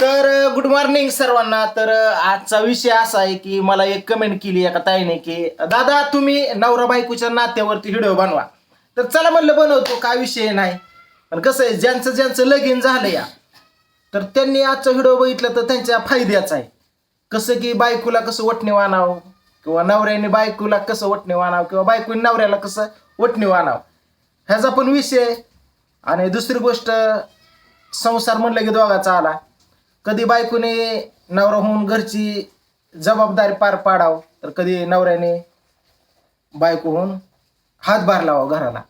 तर good morning सर्वांना. तर आजचा विषय असा आहे की मला एक कमेंट केली एका ताईने की दादा तुम्ही नवरा बायकोच्या नात्यावरती व्हिडिओ बनवा. तर चला म्हणलं बनवतो काय विषय नाही. पण कसं आहे ज्यांचं ज्यांचं लगीन झालं या तर त्यांनी आजचा व्हिडिओ बघितला तर त्यांच्या फायद्याचा आहे. कसं की बायकोला कसं वटणे वाणावं किंवा नवऱ्याने बायकोला कसं वटणे वाणावं किंवा बायकोने नवऱ्याला कसं वटणे वाणावं ह्याचा पण विषय आहे. आणि दुसरी गोष्ट संसार म्हणलं की दोघाचा आला. कधी बायकोने नवरा होऊन घरची जबाबदारी पार पाडावं तर कधी नवऱ्याने बायको होऊन हातभार लावा घराला.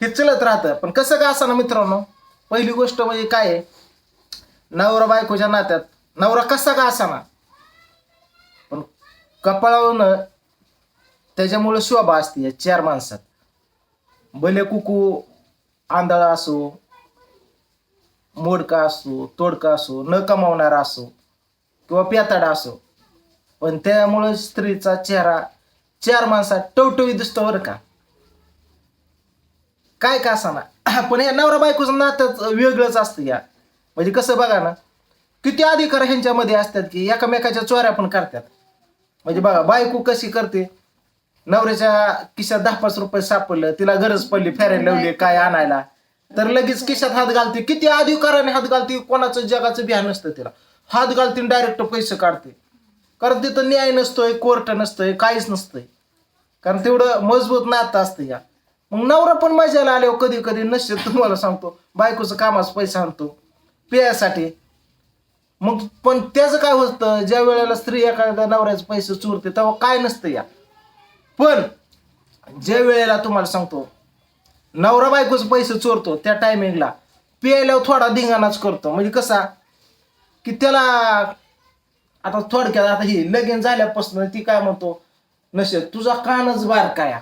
हे चलत राहतं. पण कसं का असाना मित्रांनो? पहिली गोष्ट म्हणजे काय आहे? नवरा बायकोच्या नात्यात नवरा कसा का असाना पण कपाळावरनं त्याच्यामुळे शोभा असते या चार माणसात. भले कुकू आंधळा असो मोडका असो तोडका असो न कमावणारा असो किंवा प्याताडा असो. पण त्यामुळे स्त्रीचा चेहरा चार माणसात टवटवी दिसतो बरं का. काय का असाना. पण या नवरा बायकोचं नातं वेगळंच असतं या. म्हणजे कसं बघा ना किती अधिकार ह्यांच्यामध्ये असतात की एकामेकाच्या चोऱ्या पण करतात. म्हणजे बघा बायको कशी करते? नवऱ्याच्या किशात दहा पाच रुपये सापडलं तिला गरज पडली फेरायला लावली काय आणायला. तर लगेच खिशात हात घालते. किती अधिकाराने हात घालते कोणाचं जगाचं ध्यान नसतं तिला. हात घालते डायरेक्ट पैसे काढते. कारण तिथं न्याय नसतोय कोर्ट नसतोय काहीच नसतंय. कारण तेवढं मजबूत नातं असतं या. मग नवरा पण मजाला आल्यावर कधी कधी नसते तुम्हाला सांगतो बायकोचं कामाचं पैसा आणतो पियासाठी. मग पण त्याचं काय होतं ज्या वेळेला स्त्री एखाद्या नवऱ्याचे पैसे चोरते तेव्हा काय नसतं या. पण ज्या वेळेला तुम्हाला सांगतो नवरा बायकोचे पैसे चोरतो त्या टायमिंगला पियायला थोडा धिंगाणाच करतो. म्हणजे कसा? की त्याला आता थोडक्यात आता ही लगीन झाल्यापासून ती काय म्हणतो? नसेल तुझा कानच बार काय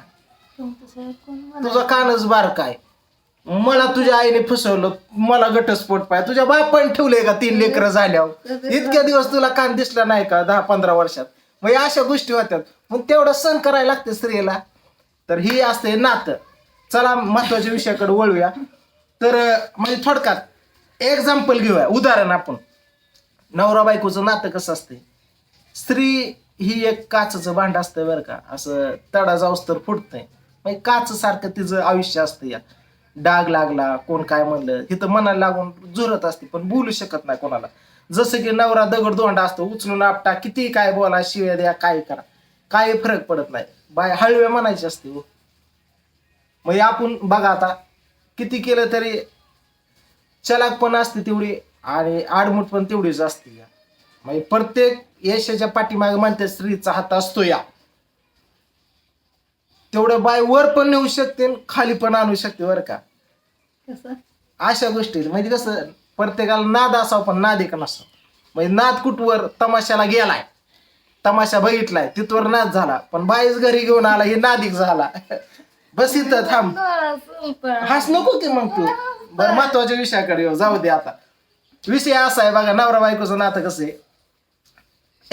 तुझा कानच बार काय मला तुझ्या आईने फसवलं मला घटस्फोट पाय तुझ्या बापाने ठेवलंय का तीन लेकरं झाल्यावर? इतक्या दिवस तुला कान दिसला नाही का दहा पंधरा वर्षात? मग अशा गोष्टी होत्यात. मग तेवढं सण करायला लागते स्त्रीला. तर ही असते नातं. चला महत्त्वाच्या विषयाकडे वळूया. तर म्हणजे थोडक्यात एक्झाम्पल घेऊया. उदाहरण आपण. नवरा बायकोचं नातं कसं असते स्त्री ही एक काचचं भांड असतं बरं का. असं तडा जाऊस तर फुटतंय. म्हणजे काच सारखं तिचं आयुष्य असतं या डाग लागला कोण काय म्हणलं हे तर मनाला लागून झुरत असते पण बोलू शकत नाही कोणाला. जसं की नवरा दगड दोंडा असतो उचलून आपटा किती काय बोला शिव्या द्या काय करा. काय फरक पडत नाही. बाय हळव्या म्हणायची असते हो. हो म्हणजे आपण बघा आता किती केलं तरी चलाक पण असते तेवढी आणि आडमुठ पण तेवढीच असते या. म्हणजे प्रत्येक यशाच्या पाठीमागे म्हणते स्त्रीचा हात असतो या. तेवढं बाय वर पण नेऊ शकते आणि खाली पण आणू शकते बरं का. अशा गोष्टी म्हणजे कसं प्रत्येकाला नाद असावं पण नाद एक नसावं म्हणजे नाद कुठवर तमाशाला गेलाय तमाशा बघितलाय तिथवर नाद झाला पण बाईच घरी घेऊन आला हे नादिक झाला. बस इथं थांब. हास नको की मग तू. बरं महत्त्वाच्या विषयाकडे येऊ. जाऊ दे आता. विषय असा आहे बघा नवरा बायकोचं नातं कसं आहे.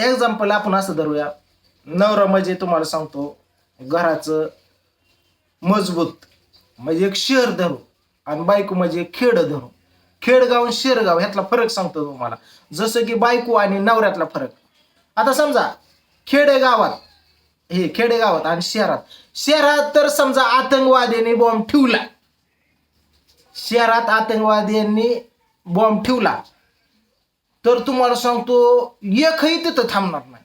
एक्झाम्पल आपण असं धरूया. नवरा म्हणजे तुम्हाला सांगतो घराचं मजबूत. म्हणजे एक शहर धरू. आणि बायको म्हणजे खेड धरू. खेडगाव आणि शेरगाव ह्यातला फरक सांगतो तुम्हाला. जसं की बायको आणि नवऱ्यातला फरक. आता समजा खेडेगावात हे खेडेगावात आणि शहरात शहरात तर समजा आतंकवाद्यांनी बॉम्ब ठेवला. शहरात आतंकवाद्यांनी बॉम्ब ठेवला. तर तुम्हाला सांगतो एकही तिथं थांबणार नाही.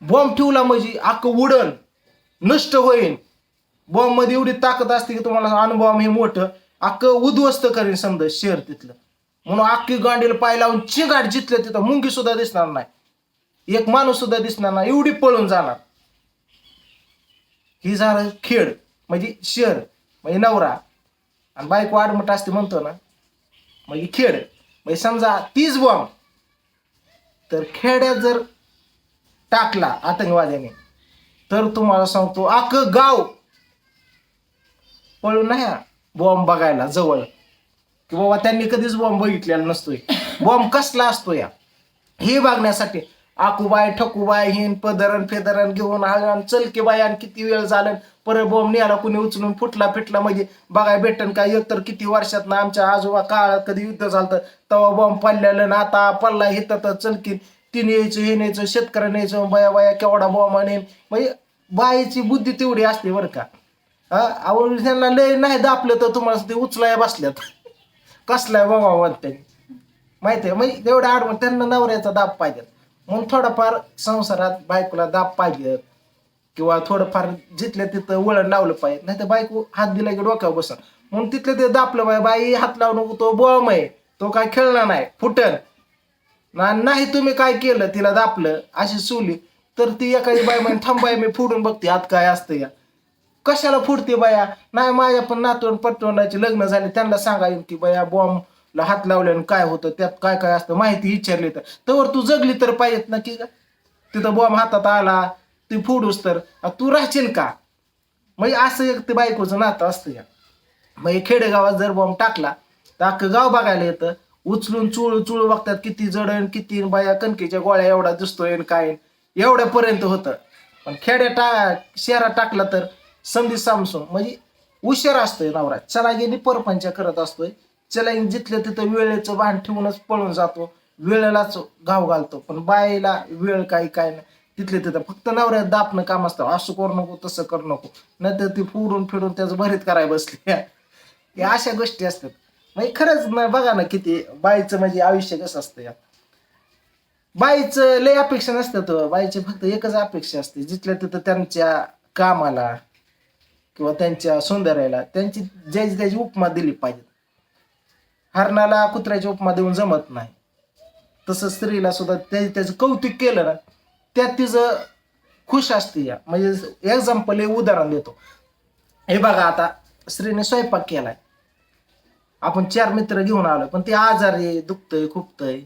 बॉम्ब ठेवला म्हणजे अख्खं उडल नष्ट होईल बॉम्बमध्ये एवढी ताकद असते की तुम्हाला अनुभव हे मोठं. अख्खं उद्ध्वस्त करेन समजा शहर तिथलं. म्हणून अख्खी गांडीला पाय लावून चिंगाट जिथलं तिथं मुंगी सुद्धा दिसणार नाही. एक माणूस सुद्धा दिसणार नाही. एवढी पळून जाणार. ही झालं खेड म्हणजे शहर म्हणजे नवरा. आणि बायको आडमट असते म्हणतो ना म्हणजे खेड. म्हणजे समजा तीच बॉम्ब. तर खेड्यात जर टाकला आतंकवाद्याने तर तुम्हाला सांगतो आक गाव पळून नाही बॉम्ब बघायला जवळ. की बाबा त्यांनी कधीच बॉम्ब बघितलेला नसतोय. बॉम्ब कसला असतो या हे बघण्यासाठी आकुबाय ठकूबाय हिन पदरण फेदरण घेऊन आलं चलके बाय आणि किती वेळ झालं? परत बॉम्ब निघाला कुणी उचलून फुटला फिटला म्हणजे बघाय भेटन काय एकतर किती वर्षात ना आमच्या आजोबा काळात कधी युद्ध झालं तेव्हा बॉम्ब पडलेलं ना आता पडला हे तर चलकीन तिने यायचं हे न्यायचं शेतकऱ्या न्यायचं बया बया केवढा बॉम्ब आणेन म्हणजे बाईची बुद्धी तेवढी असते बरं का. हा? अहो त्यांना लय नाही दापलं तर तुम्हाला ते उचलाय बसल्यात. कसलाय बाबा म्हणते. माहिती आहे म्हणजे एवढ्या आडवण त्यांना नवऱ्याचा दाब पाहिजे म्हणून थोडंफार संसारात बायकोला दाब पाहिजे किंवा थोडंफार जिथल्या तिथं वळण लावलं पाहिजे. नाही तर बायको हात दिला की डोक्यावर बसा म्हणून तिथलं ते दापलं पाहिजे बाई हात लावू नको तो बॉम्ब आहे तो काय खेळणार नाही फुटल. नाही तुम्ही काय केलं तिला दापलं अशी सोली तर ती एखादी बाई म्हणे थांबाय मी फुडून बघते आत काय असतं या. कशाला फुटते बाया? नाही माझ्या पण नातवण पटवण्याचे लग्न झाले त्यांना सांगा की बाया बॉम्ब हात लावल्यानं काय होतं त्यात काय काय असतं माहिती विचारली तर. तवर तू जगली तर पाहिजेत ना की का तिथं बॉम्ब हातात आला ती फोडूस तर. तू राहशील का? मग असं एक ते बायकोचं नातं असतं या. मग खेडेगावात जर बॉम्ब टाकला तर अख्खं गाव बघायला येतं. उचलून चुळू चुळू बघतात किती जड आहे, किती बाया कणकेच्या गोळ्या एवढा दिसतोय आणि काय एवढ्यापर्यंत होतं. पण खेड्या टा शहरात टाकला तर संधी सामसून म्हणजे उशीर असतोय नवरा. चला गेली परपंच करत असतोय. चला गेली जिथलं तिथं वेळेचं भान ठेवूनच पळून जातो. वेळेलाच घाव घालतो पण बायला वेळ काही काय नाही. तिथले तिथं फक्त नवऱ्यात दापणं काम असतं. असं करू नको तसं करू नको. नाहीतर ती फोडून फिरून त्याचं भरीत करायला बसली. या अशा गोष्टी असतात. म्हणजे खरंच ना बघा ना किती बाईचं म्हणजे आयुष्य कसं असतं या बाईचं लय अपेक्षा नसतात हो. बाईची फक्त एकच अपेक्षा असते. जिथल्या तिथं त्यांच्या कामाला किंवा त्यांच्या सौंदर्याला त्यांची ज्याची त्याची उपमा दिली पाहिजे. हरणाला कुत्र्याची उपमा देऊन जमत नाही. तसं स्त्रीला सुद्धा त्या त्याचं कौतुक केलं ना त्यात तिचं खुश असते या. म्हणजे एक्झाम्पल हे उदाहरण देतो. हे बघा आता स्त्रीने स्वयंपाक केलाय. आपण चार मित्र घेऊन आलो पण ते आजारी दुखतंय खुपतंय.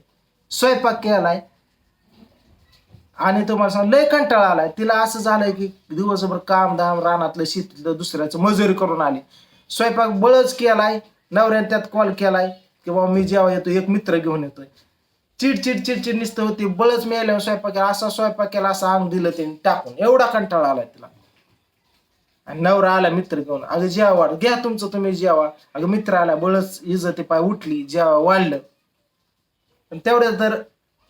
स्वयंपाक केलाय. आणि तुम्हाला सांग लय कंटाळा आलाय. तिला असं झालंय की दिवसभर काम धाम रानातलं शेतीतलं दुसऱ्याचं मजुरी करून आली. स्वयंपाक बळच केलाय. नवऱ्याने त्यात कॉल केलाय की बाबा मी जेव्हा येतो एक मित्र घेऊन येतोय. चिडचिड चिडचिड नुसतं होती. बळच मिळाल्यावर स्वयंपाक केला असा स्वयंपाक केला असं अंग दिलं त्याने टाकून. एवढा कंटाळा आलाय तिला. आणि नवरा आला मित्र घेऊन. अगं जेवा वाढ घ्या तुमचं तुम्ही जेवा. अगं मित्र आला बळच इजती पाय उठली जेवा वाढलं. पण तेवढ्या तर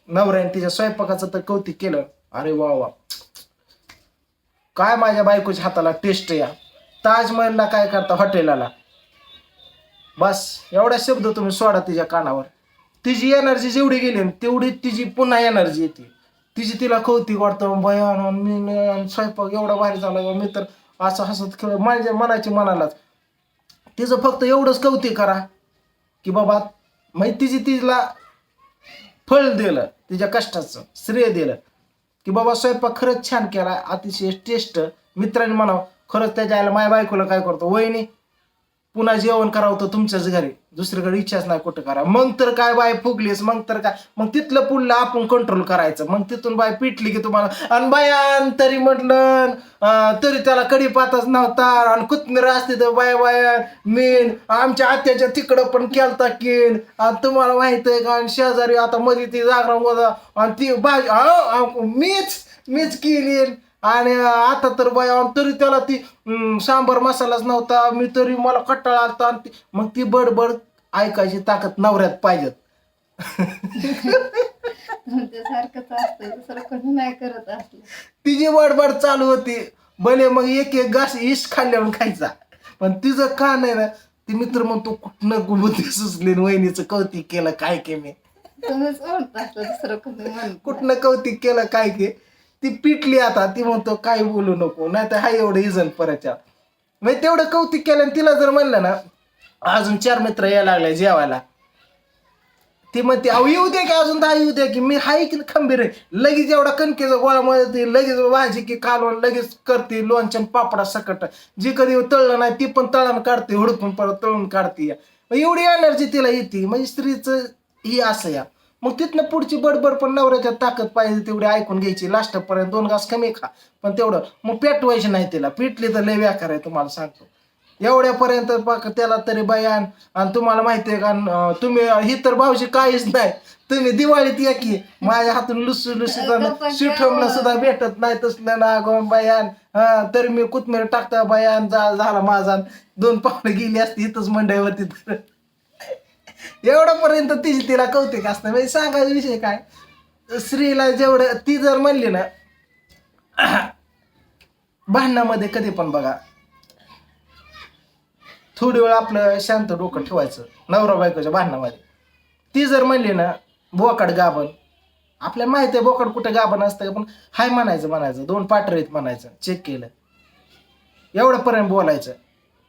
नवऱ्याने तिच्या स्वयंपाकाचं तर कौतिक केलं. अरे वा वा. काय माझ्या बायकोच्या हाताला टेस्ट या. ताजमहलला काय करता हॉटेलाला बस एवढा शब्द तुम्ही सोडा तिच्या कानावर. तिची एनर्जी जेवढी गेली ना तेवढी तिची पुन्हा एनर्जी येते. तिची तिला कौतिक वाटतं भयान मी स्वयंपाक एवढा भारी झाला मी तर असं हसत खेळ माझ्या मनाची मनालाच. तिचं फक्त एवढंच कौतिक करा की बाबा माहिती तिची तिला फळ दिलं तिच्या कष्टाचं श्रेय दिलं. की बाबा स्वयंपाक खरंच छान केला अतिशय टेस्ट मित्रांनी म्हणावं खरंच त्याच्या आईला माझ्या बायकोला काय करतो वहिनी पुन्हा जेवण करावं तर तुमच्याच घरी. दुसरीकडे इच्छाच नाही कुठं करा मग तर काय बाय फुगलीस मग तर काय? मग तिथलं पुढलं आपण कंट्रोल करायचं. मग तिथून बाय पिटली की तुम्हाला. आणि बायान तरी म्हटलं तरी त्याला कडी पातच नव्हता. आणि कुत्मीर असते तर बाय बायान मीन आमच्या आत्याच्या तिकडं पण केलता किन. आणि तुम्हाला माहीत आहे का? आणि शेजारी आता मध्ये ती जागरण होता. आणि ती बाय मीच मीच केली आणि आता तर बाया तरी त्याला ती सांबार मसालाच नव्हता. मी तरी मला कट्टाळा आलता आणि ती- मग ती बडबड ऐकायची ताकद नवऱ्यात पाहिजेत. तुमच्या सारखंच असतं दुसरं कोणी नाही करत असलं. तिची बडबड चालू होती. भले मग एक एक घास इश खाल्ल्यावर खायचा. पण तिचं का नाही ना ती मित्र म्हणतो कुठनं गुबुद्धी सुचली आणि वहिनीचं कौतिक केलं काय के मी? तुम्हीच म्हणत असलं दुसरं कोणी म्हणत कुठनं कौतिक केलं काय के? ती पिटली आता ती म्हणतो काही बोलू नको नाही तर हा एवढं इजन परच्या म्हणजे तेवढं कौतिक केलं आणि तिला जर म्हणलं ना अजून चार मित्र यायला लागले जेवायला. ती म्हणते अहो येऊ दे की अजून दहा येऊ दे की मी हाय की खंबीर आहे. लगेच एवढा कणकेचा गोळा मध्ये लगेच भाजी की कालवण लगेच करते लोणच्या पापडा सकट. जी कधी तळलं नाही ती पण तळण काढते हुडकून परत तळून काढते. या. मग एवढी एनर्जी तिला येते. म्हणजे स्त्रीचं ही असं या. मग तिथनं पुढची बडबड पण नवऱ्याच्या ताकद पाहिजे तेवढी ऐकून घ्यायची. लास्टपर्यंत दोन घास कमी खा. पण तेवढं. मग पेटवायची नाही तिला. पेटली तर लय व्याकार आहे तुम्हाला सांगतो. एवढ्यापर्यंत त्याला तरी बयान आणि. तुम्हाला माहिती आहे का तुम्ही ही तर भाऊजी काहीच नाही. तुम्ही दिवाळीत या की. माझ्या हातून लुसू लुसू काय? सुद्धा भेटत नाही तसलं ना गो बयान हा तरी मी कोथमीर टाकता बयान झाला माझा. दोन पावलं गेली असती इथंच मंडईवरती. तर एवढ्यापर्यंत तिची तिला कौतिक असतं. म्हणजे सांगायचा विषय काय? स्त्रीला जेवढं ती जर म्हणली ना भांडणामध्ये कधी पण बघा. थोडी वेळ आपलं शांत डोकं ठेवायचं नवरा बायकोच्या भांडणामध्ये. ती जर म्हणली ना बोकाड गाभण. आपल्याला माहिती आहे बोकाड कुठं गाभण असतं का? पण हाय म्हणायचं म्हणायचं. दोन पाटर आहेत म्हणायचं. चेक केलं. एवढ्यापर्यंत बोलायचं.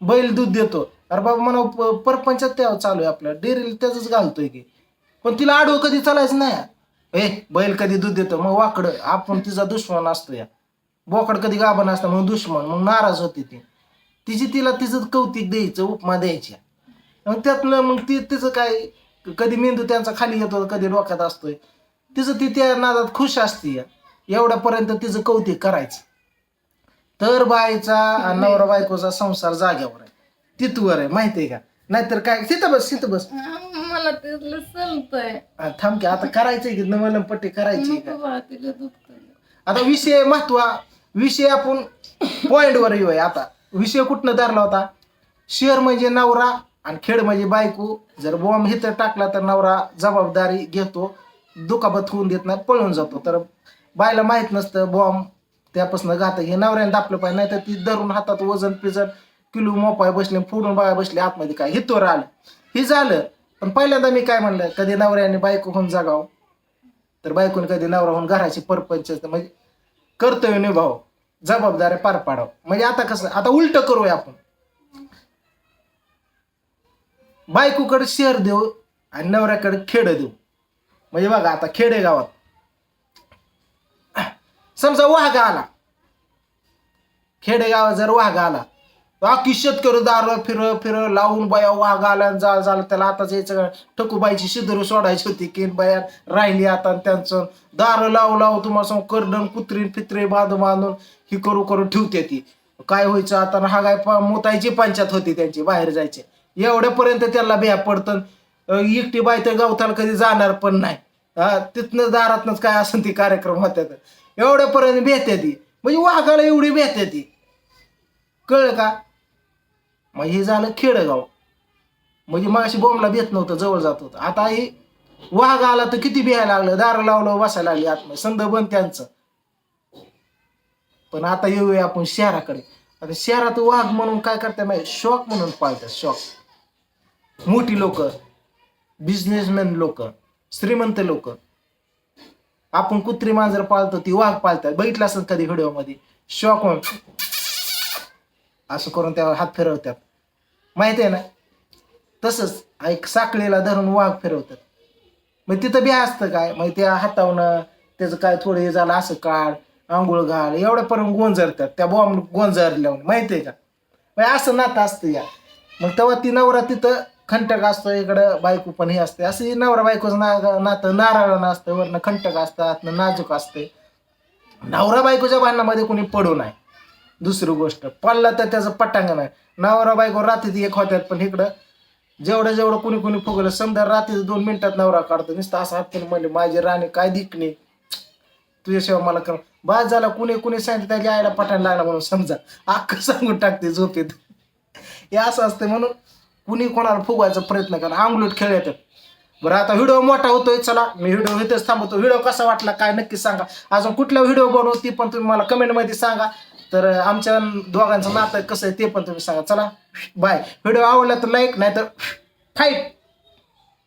बैल दूध देतो. अरे बाबा म्हणा प- परपंचात चालू आहे आपल्या डेअरीला त्याच घालतोय की. पण तिला आडवं कधी चालायचं नाही. ए बैल कधी दूध देतो मग वाकडं. आपण तिचा दुश्मन असतो या. बोकड कधी गाभा नसतं मग दुश्मन मग नाराज होती ती. तिची तिला तिचं कौतिक द्यायचं उपमा द्यायची. मग त्यातलं मग ती तिचं काय कधी मेंदू त्यांचा खाली येतो कधी डोक्यात असतोय. तिचं ती त्या नादात खुश असते या. एवढ्यापर्यंत तिचं कौतिक करायचं. तर बायचा आणि नवरा बायकोचा संसार जाग्यावर आहे. तिथवर आहे माहिती आहे का? नाहीतर काय तिथं बस तिथं बस. मला तिथलं थांब की आता करायचंय की नवलम पट्टी करायची नको बाळा तिला. आता विषय महत्वा विषय आपण पॉइंटवर येऊया आता. विषय कुठनं धरला होता? शहर म्हणजे नवरा आणि खेड म्हणजे बायको. जर बॉम्ब हिथं टाकला तर नवरा जबाबदारी घेतो दुखापत होऊन देत नाही पळून जातो. तर बायला माहीत नसतं बॉम्ब त्यापासून घातक. हे नवऱ्याने दापलं पाहिजे नाही तर ती धरून हातात वजन पिजन किलो मोपाय बसले फोडून बाया बसले आतमध्ये काय? हितवर आलं. हे झालं. पण पहिल्यांदा मी काय म्हणलं कधी नवऱ्याने बायको होऊन जागाव? तर बायकोने कधी नवरा होऊन घराची परपंच म्हणजे कर्तव्य निभाव. जबाबदाऱ्या पार पाडाव. म्हणजे आता कसं आता उलट करूया आपण. बायकोकडे शहर देऊ आणि नवऱ्याकडे खेड देऊ. म्हणजे बघा आता खेडे गावात. समजा वाघ आला. खेडेगावात जर वाघ आला अख्खी शेतकरी दार फिर फिर लावून बाया वाघ आला आणि झालं. त्याला आताच जायचं ठकूबाईची शिदरू सोडायची होती की बाया राहिली आता आणि त्यांचं. दार लावू लावू तुम्हाला सांगू करडण कुत्री फित्रे बांधून बांधून ही करू करू ठेवते ती. काय व्हायचं आता? हा काय प- मोतायची पंचायत होती त्यांची बाहेर जायचे. एवढ्यापर्यंत त्याला बिया पडतं. एकटी बाय तर गवताला कधी जाणार पण नाही. हा तिथनं दारातनंच काय असेल ती कार्यक्रम होत्यात. एवढ्यापर्यंत भेटते ती. म्हणजे वाघाला एवढी भेटते ती. कळलं का? मग हे झालं खेडगाव. म्हणजे माशी बोंबला बॉम्बला भेट नव्हतं जवळ जात होतं. आता हे वाघ आला तर किती बिहायला लागलं? दार लावलं बसायला लागली आत्मा संध बन त्यांचं. पण आता येऊया आपण शहराकडे. आता शहरात वाघ म्हणून काय करतात माहिती? शॉक म्हणून पाळतात शॉक. मोठी लोक बिझनेसमॅन लोक श्रीमंत लोक. आपण कुत्री मांजर पाळतो ती वाघ पाळतात. बघितलं असेल कधी व्हिडिओमध्ये शॉक म्हणून. असं करून त्यावर हात फिरवतात. माहिती आहे ना? तसंच एक साखळीला धरून वाघ फिरवतात. मग तिथं बी असतं काय? मग त्या हातावनं त्याचं काय थोडं हे झालं असं काढ आंघोळ घाल एवढ्यापर्यंत गोंजरतात. त्या बॉम्ब गोंजरल्या माहिती आहे का? मग असं नातं असतं या. मग तेव्हा ती नवरा तिथं खंटक असतो इकडं बायको पण हे असते. असं ही नवरा बायकोचं ना नातं नारळानं असतं वरनं खंटक असतं आतनं नाजूक असते. नवरा बायकोच्या भांडणामध्ये कोणी पडू नाही दुसरी गोष्ट पडला तर त्याचं पटांगण आहे. नवरा बायको रात्री एक होत्यात पण इकडं जेवढं जेवढं कुणी कुणी फुगलं समजा रात्रीचं दोन मिनिटात नवरा काढतो नुसतं असं हात म्हणले माझी राणी काय दिकणे तुझ्याशिवाय मला कर बाद झाला कुणी कुणी सांगितलं त्याच्या आईला पटायला लागला म्हणून समजा अख्खं सांगून टाकते झोपेत. हे असं असतं म्हणून कुणी कोणाला फुगवायचा प्रयत्न करा आंगलूट खेळ येतात. बरं आता व्हिडिओ मोठा होतोय चला मी व्हिडिओ इथेच थांबवतो. व्हिडिओ कसा वाटला काय नक्की सांगा. अजून कुठला व्हिडिओ बनवू ती पण तुम्ही मला कमेंटमध्ये सांगा. तर आमच्या दोघांचं नातं कसं आहे ते पण तुम्ही सांगा. चला बाय व्हिडिओ आवडला तर लाईक नाही तर फाईट